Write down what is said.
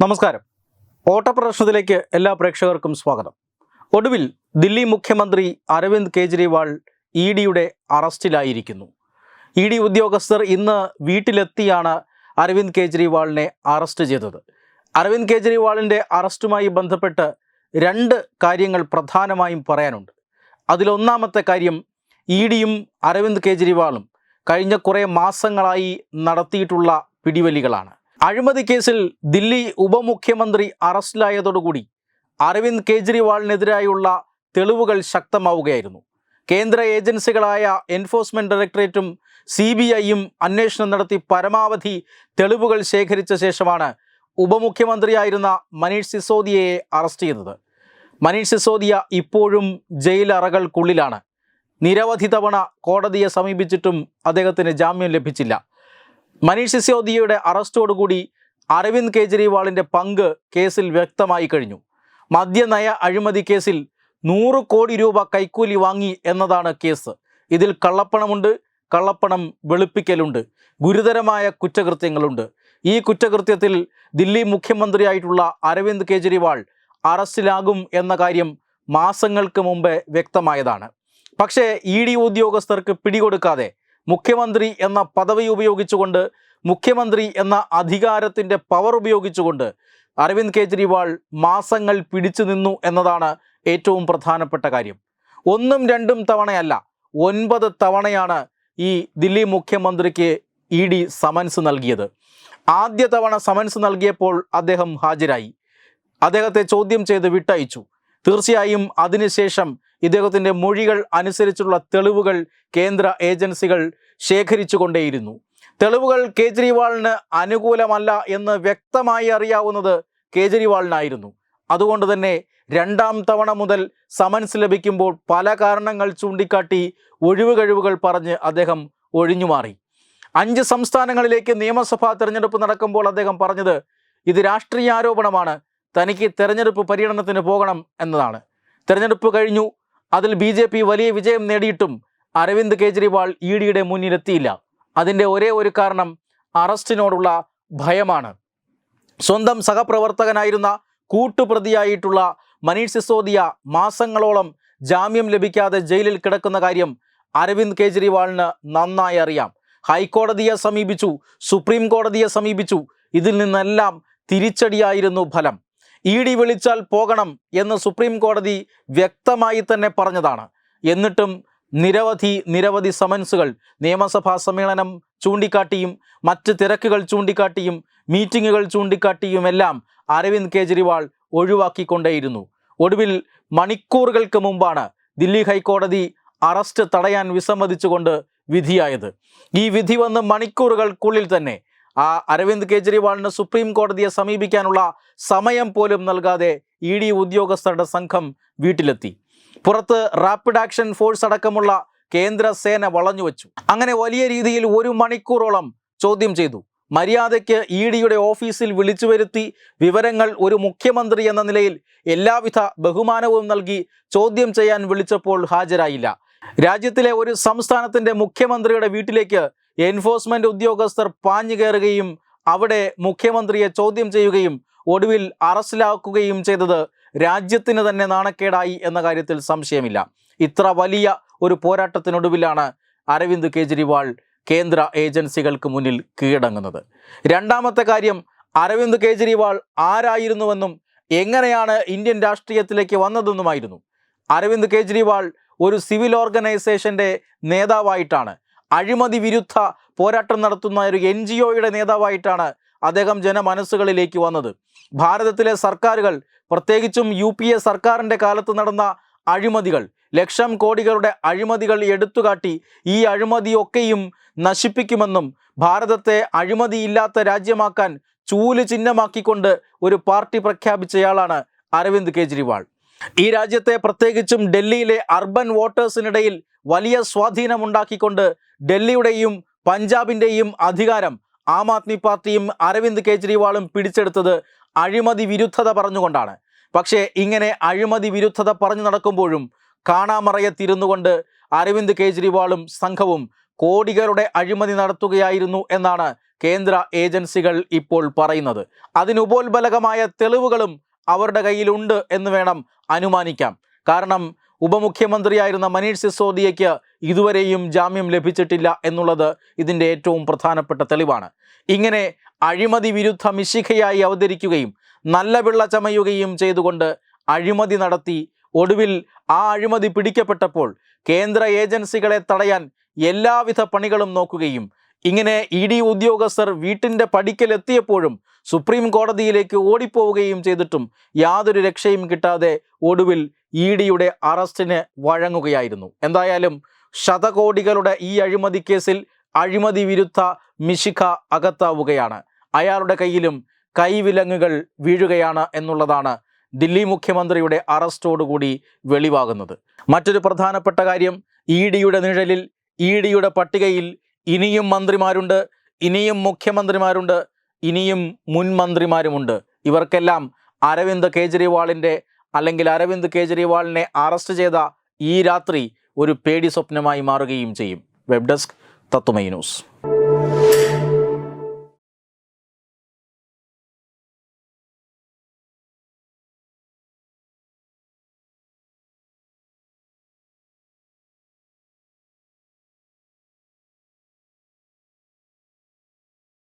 നമസ്കാരം. ഓട്ടപ്രദർശനത്തിലേക്ക് എല്ലാ പ്രേക്ഷകർക്കും സ്വാഗതം. ഒടുവിൽ ദില്ലി മുഖ്യമന്ത്രി അരവിന്ദ് കെജ്രിവാൾ ഇ ഡിയുടെ അറസ്റ്റിലായിരിക്കുന്നു. ഇ ഡി ഉദ്യോഗസ്ഥർ ഇന്ന് വീട്ടിലെത്തിയാണ് അരവിന്ദ് കെജ്രിവാളിനെ അറസ്റ്റ് ചെയ്തത്. അരവിന്ദ് കെജ്രിവാളിന്റെ അറസ്റ്റുമായി ബന്ധപ്പെട്ട് രണ്ട് കാര്യങ്ങൾ പ്രധാനമായും പറയാനുണ്ട്. അതിലൊന്നാമത്തെ കാര്യം ഇ ഡിയും അരവിന്ദ് കെജ്രിവാളും കഴിഞ്ഞ കുറേ മാസങ്ങളായി നടത്തിയിട്ടുള്ള പിടിവലികളാണ്. അഴിമതി കേസിൽ ദില്ലി ഉപമുഖ്യമന്ത്രി അറസ്റ്റിലായതോടുകൂടി അരവിന്ദ് കേജ്രിവാളിനെതിരായുള്ള തെളിവുകൾ ശക്തമാവുകയായിരുന്നു. കേന്ദ്ര ഏജൻസികളായ എൻഫോഴ്സ്മെന്റ് ഡയറക്ടറേറ്റും സി ബി ഐയും അന്വേഷണം നടത്തി പരമാവധി തെളിവുകൾ ശേഖരിച്ച ശേഷമാണ് ഉപമുഖ്യമന്ത്രിയായിരുന്ന മനീഷ് സിസോദിയയെ അറസ്റ്റ് ചെയ്തത്. മനീഷ് സിസോദിയ ഇപ്പോഴും ജയിലറകൾക്കുള്ളിലാണ് നിരവധി തവണ കോടതിയെ സമീപിച്ചിട്ടും അദ്ദേഹത്തിന് ജാമ്യം ലഭിച്ചില്ല. മനീഷ് സിസോദിയയുടെ അറസ്റ്റോടുകൂടി അരവിന്ദ് കെജ്രിവാളിന്റെ പങ്ക് കേസിൽ വ്യക്തമായി കഴിഞ്ഞു. മദ്യനയ അഴിമതി കേസിൽ നൂറ് കോടി രൂപ കൈക്കൂലി വാങ്ങി എന്നതാണ് കേസ്. ഇതിൽ കള്ളപ്പണമുണ്ട് കള്ളപ്പണം വെളുപ്പിക്കലുണ്ട് ഗുരുതരമായ കുറ്റകൃത്യങ്ങളുണ്ട്. ഈ കുറ്റകൃത്യത്തിൽ ദില്ലി മുഖ്യമന്ത്രിയായിട്ടുള്ള അരവിന്ദ് കെജ്രിവാൾ അറസ്റ്റിലാകും എന്ന കാര്യം മാസങ്ങൾക്ക് മുമ്പേ വ്യക്തമായതാണ്. പക്ഷേ ഇ ഡി ഉദ്യോഗസ്ഥർക്ക് പിടികൊടുക്കാതെ മുഖ്യമന്ത്രി എന്ന പദവി ഉപയോഗിച്ചുകൊണ്ട് മുഖ്യമന്ത്രി എന്ന അധികാരത്തിന്റെ പവർ ഉപയോഗിച്ചുകൊണ്ട് അരവിന്ദ് കെജ്രിവാൾ മാസങ്ങൾ പിടിച്ചു നിന്നു എന്നതാണ് ഏറ്റവും പ്രധാനപ്പെട്ട കാര്യം. ഒന്നും രണ്ടും തവണയല്ല ഒൻപത് തവണയാണ് ഈ ദില്ലി മുഖ്യമന്ത്രിക്ക് ഇ ഡി സമൻസ് നൽകിയത്. ആദ്യ തവണ സമൻസ് നൽകിയപ്പോൾ അദ്ദേഹം ഹാജരായി. അദ്ദേഹത്തെ ചോദ്യം ചെയ്ത് വിട്ടയച്ചു. തീർച്ചയായും അതിനുശേഷം ഇദ്ദേഹത്തിന്റെ മൊഴികൾ അനുസരിച്ചുള്ള തെളിവുകൾ കേന്ദ്ര ഏജൻസികൾ ശേഖരിച്ചുകൊണ്ടേയിരുന്നു. തെളിവുകൾ കേജ്രിവാളിന് അനുകൂലമല്ല എന്ന് വ്യക്തമായി അറിയാവുന്നത് കേജ്രിവാളിനായിരുന്നു. അതുകൊണ്ട് തന്നെ രണ്ടാം തവണ മുതൽ സമൻസ് ലഭിക്കുമ്പോൾ പല കാരണങ്ങൾ ചൂണ്ടിക്കാട്ടി ഒഴിവ് കഴിവുകൾ പറഞ്ഞ് അദ്ദേഹം ഒഴിഞ്ഞുമാറി. അഞ്ച് സംസ്ഥാനങ്ങളിലേക്ക് നിയമസഭാ തെരഞ്ഞെടുപ്പ് നടക്കുമ്പോൾ അദ്ദേഹം പറഞ്ഞത് ഇത് രാഷ്ട്രീയ ആരോപണമാണ് തനിക്ക് തെരഞ്ഞെടുപ്പ് പര്യടനത്തിന് പോകണം എന്നതാണ്. തെരഞ്ഞെടുപ്പ് കഴിഞ്ഞു അതിൽ ബി ജെ പി വലിയ വിജയം നേടിയിട്ടും അരവിന്ദ് കെജ്രിവാൾ ഇ ഡിയുടെ മുന്നിലെത്തിയില്ല. അതിന്റെ ഒരേ ഒരു കാരണം അറസ്റ്റിനോടുള്ള ഭയമാണ്. സ്വന്തം സഹപ്രവർത്തകനായിരുന്ന കൂട്ടുപ്രതിയായിട്ടുള്ള മനീഷ് സിസോദിയ മാസങ്ങളോളം ജാമ്യം ലഭിക്കാതെ ജയിലിൽ കിടക്കുന്ന കാര്യം അരവിന്ദ് കെജ്രിവാളിന് നന്നായി അറിയാം. ഹൈക്കോടതിയെ സമീപിച്ചു സുപ്രീം കോടതിയെ സമീപിച്ചു. ഇതിൽ നിന്നെല്ലാം തിരിച്ചടിയായിരുന്നു ഫലം. ഇ ഡി വിളിച്ചാൽ പോകണം എന്ന് സുപ്രീം കോടതി വ്യക്തമായി തന്നെ പറഞ്ഞതാണ്. എന്നിട്ടും നിരവധി നിരവധി സമൻസുകൾ നിയമസഭാ സമ്മേളനം ചൂണ്ടിക്കാട്ടിയും മറ്റ് തിരക്കുകൾ ചൂണ്ടിക്കാട്ടിയും മീറ്റിങ്ങുകൾ ചൂണ്ടിക്കാട്ടിയുമെല്ലാം അരവിന്ദ് കെജ്രിവാൾ ഒഴിവാക്കിക്കൊണ്ടേയിരുന്നു. ഒടുവിൽ മണിക്കൂറുകൾക്ക് മുമ്പാണ് ദില്ലി ഹൈക്കോടതി അറസ്റ്റ് തടയാൻ വിസമ്മതിച്ചുകൊണ്ട് വിധിയായത്. ഈ വിധി വന്ന് മണിക്കൂറുകൾക്കുള്ളിൽ തന്നെ ആ അരവിന്ദ് കെജ്രിവാളിന് സുപ്രീം കോടതിയെ സമീപിക്കാനുള്ള സമയം പോലും നൽകാതെ ഇ ഡി ഉദ്യോഗസ്ഥരുടെ സംഘം വീട്ടിലെത്തി. പുറത്ത് റാപ്പിഡ് ആക്ഷൻ ഫോഴ്സ് അടക്കമുള്ള കേന്ദ്ര സേന വളഞ്ഞു വെച്ചു. അങ്ങനെ വലിയ രീതിയിൽ ഒരു മണിക്കൂറോളം ചോദ്യം ചെയ്തു. മര്യാദയ്ക്ക് ഇ ഡിയുടെ ഓഫീസിൽ വിളിച്ചു വരുത്തി വിവരങ്ങൾ ഒരു മുഖ്യമന്ത്രി എന്ന നിലയിൽ എല്ലാവിധ ബഹുമാനവും നൽകി ചോദ്യം ചെയ്യാൻ വിളിച്ചപ്പോൾ ഹാജരായില്ല. രാജ്യത്തിലെ ഒരു സംസ്ഥാനത്തിന്റെ മുഖ്യമന്ത്രിയുടെ വീട്ടിലേക്ക് എൻഫോഴ്സ്മെന്റ് ഉദ്യോഗസ്ഥർ പാഞ്ഞു കയറുകയും അവിടെ മുഖ്യമന്ത്രിയെ ചോദ്യം ചെയ്യുകയും ഒടുവിൽ അറസ്റ്റിലാക്കുകയും ചെയ്തത് രാജ്യത്തിന് തന്നെ നാണക്കേടായി എന്ന കാര്യത്തിൽ സംശയമില്ല. ഇത്ര വലിയ ഒരു പോരാട്ടത്തിനൊടുവിലാണ് അരവിന്ദ് കേജ്രിവാൾ കേന്ദ്ര ഏജൻസികൾക്ക് മുന്നിൽ കീഴടങ്ങുന്നത്. രണ്ടാമത്തെ കാര്യം അരവിന്ദ് കെജ്രിവാൾ ആരായിരുന്നുവെന്നും എങ്ങനെയാണ് ഇന്ത്യൻ രാഷ്ട്രീയത്തിലേക്ക് വന്നതെന്നുമായിരുന്നു. അരവിന്ദ് കേജ്രിവാൾ ഒരു സിവിൽ ഓർഗനൈസേഷന്റെ നേതാവായിട്ടാണ്. അഴിമതി വിരുദ്ധ പോരാട്ടം നടത്തുന്ന ഒരു എൻ ജി ഒയുടെ നേതാവായിട്ടാണ് അദ്ദേഹം ജനമനസ്സുകളിലേക്ക് വന്നത്. ഭാരതത്തിലെ സർക്കാരുകൾ പ്രത്യേകിച്ചും യു പി എ സർക്കാരിന്റെ കാലത്ത് നടന്ന അഴിമതികൾ ലക്ഷം കോടികളുടെ അഴിമതികൾ എടുത്തുകാട്ടി ഈ അഴിമതിയൊക്കെയും നശിപ്പിക്കുമെന്നും ഭാരതത്തെ അഴിമതിയില്ലാത്ത രാജ്യമാക്കാൻ ചൂൽ ചിഹ്നമാക്കിക്കൊണ്ട് ഒരു പാർട്ടി പ്രഖ്യാപിച്ചയാളാണ് അരവിന്ദ് കെജ്രിവാൾ. ഈ രാജ്യത്തെ പ്രത്യേകിച്ചും ഡൽഹിയിലെ അർബൻ വോട്ടേഴ്സിനിടയിൽ വലിയ സ്വാധീനമുണ്ടാക്കിക്കൊണ്ട് ഡൽഹിയുടെയും പഞ്ചാബിന്റെയും അധികാരം ആം ആദ്മി പാർട്ടിയും അരവിന്ദ് കെജ്രിവാളും പിടിച്ചെടുത്തത് അഴിമതി വിരുദ്ധത പറഞ്ഞുകൊണ്ടാണ്. പക്ഷേ ഇങ്ങനെ അഴിമതി വിരുദ്ധത പറഞ്ഞു നടക്കുമ്പോഴും കാണാമറയത്തിരുന്നുകൊണ്ട് അരവിന്ദ് കെജ്രിവാളും സംഘവും കോടികളുടെ അഴിമതി നടത്തുകയായിരുന്നു എന്നാണ് കേന്ദ്ര ഏജൻസികൾ ഇപ്പോൾ പറയുന്നത്. അതിനുപോൽബലകമായ തെളിവുകളും അവരുടെ കയ്യിലുണ്ട് എന്ന് വേണം അനുമാനിക്കാം. കാരണം ഉപമുഖ്യമന്ത്രിയായിരുന്ന മനീഷ് സിസോദിയയ്ക്ക് ഇതുവരെയും ജാമ്യം ലഭിച്ചിട്ടില്ല എന്നുള്ളത് ഇതിന്റെ ഏറ്റവും പ്രധാനപ്പെട്ട തെളിവാണ്. ഇങ്ങനെ അഴിമതി വിരുദ്ധ മിശിഖയായി അവതരിക്കുകയും നല്ല പിള്ള ചമയുകയും ചെയ്തുകൊണ്ട് അഴിമതി നടത്തി ഒടുവിൽ ആ അഴിമതി പിടിക്കപ്പെട്ടപ്പോൾ കേന്ദ്ര ഏജൻസികളെ തടയാൻ എല്ലാവിധ പണികളും നോക്കുകയും ഇങ്ങനെ ഇ ഡി ഉദ്യോഗസ്ഥർ വീട്ടിന്റെ പടിക്കലെത്തിയപ്പോഴും സുപ്രീം കോടതിയിലേക്ക് ഓടിപ്പോവുകയും ചെയ്തിട്ടും യാതൊരു രക്ഷയും കിട്ടാതെ ഒടുവിൽ ഇ ഡിയുടെ അറസ്റ്റിന് വഴങ്ങുകയായിരുന്നു. എന്തായാലും ശതകോടികളുടെ ഈ അഴിമതി കേസിൽ അഴിമതി വിരുദ്ധ മിശിഖ അകത്താവുകയാണ്. അയാളുടെ കയ്യിലും കൈവിലങ്ങുകൾ വീഴുകയാണ് എന്നുള്ളതാണ് ദില്ലി മുഖ്യമന്ത്രിയുടെ അറസ്റ്റോടുകൂടി വെളിവാകുന്നത്. മറ്റൊരു പ്രധാനപ്പെട്ട കാര്യം ഇ ഡിയുടെ നിഴലിൽ ഇ ഡിയുടെ പട്ടികയിൽ ഇനിയും മന്ത്രിമാരുണ്ട് ഇനിയും മുഖ്യമന്ത്രിമാരുണ്ട് ഇനിയും മുൻ മന്ത്രിമാരുമുണ്ട്. ഇവർക്കെല്ലാം അരവിന്ദ് കേജ്രിവാളിന്റെ അല്ലെങ്കിൽ അരവിന്ദ് കേജ്രിവാളിനെ അറസ്റ്റ് ചെയ്ത ഈ രാത്രി ഒരു പേടി സ്വപ്നമായി മാറുകയും ചെയ്യും. Web desk Thathumai news.